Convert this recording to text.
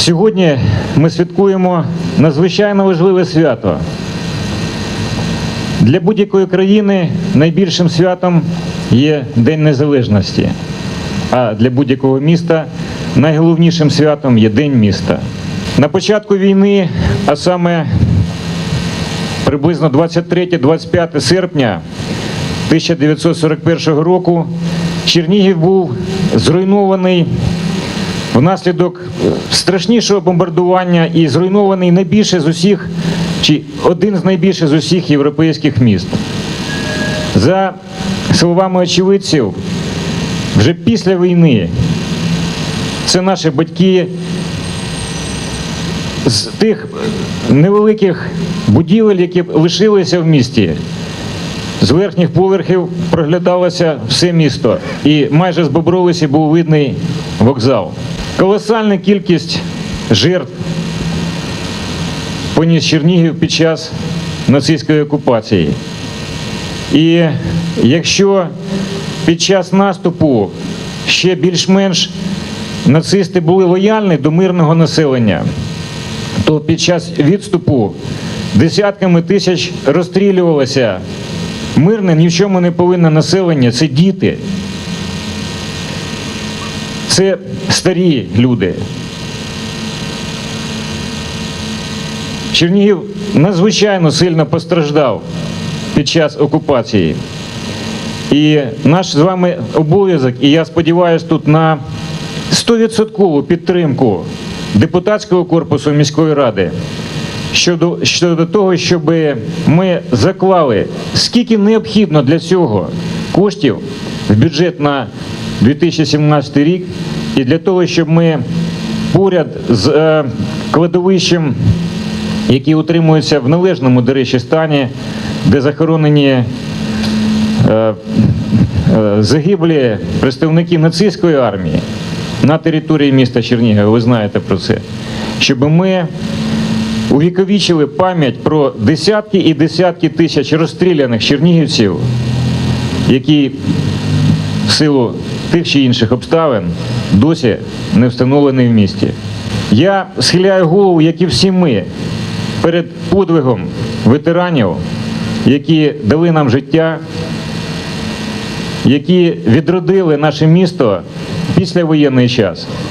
Сьогодні ми святкуємо надзвичайно важливе свято. Для будь-якої країни найбільшим святом є День Незалежності, а для будь-якого міста найголовнішим святом є День міста. На початку війни, а саме приблизно 23-25 серпня 1941 року, Чернігів був зруйнований внаслідок страшнішого бомбардування і зруйнований найбільше з усіх, чи один з найбільших з усіх європейських міст. За словами очевидців, вже після війни це наші батьки з тих невеликих будівель, які лишилися в місті. З верхніх поверхів проглядалося все місто, і майже з Бобровиці був видний вокзал. Колосальна кількість жертв поніс Чернігів під час нацистської окупації. І якщо під час наступу ще більш-менш нацисти були лояльні до мирного населення, то під час відступу десятками тисяч розстрілювалося мирне, ні в чому не повинне населення це діти. Це старі люди. Чернігів надзвичайно сильно постраждав під час окупації. І наш з вами обов'язок, і я сподіваюся, тут на 100% підтримку депутатського корпусу міської ради щодо, щодо того, щоб ми заклали скільки необхідно для цього коштів в бюджет на 2017 рік, і для того, щоб ми поряд з е, кладовищем, які утримуються в належному, до речі, стані, де захоронені е, е, загиблі представники нацистської армії на території міста Чернігова, ви знаєте про це, щоб ми увіковічили пам'ять про десятки і десятки тисяч розстріляних чернігівців, які в силу тих чи інших обставин досі не встановлений в місті. Я схиляю голову, як і всі ми, перед подвигом ветеранів, які дали нам життя, які відродили наше місто після воєнний час.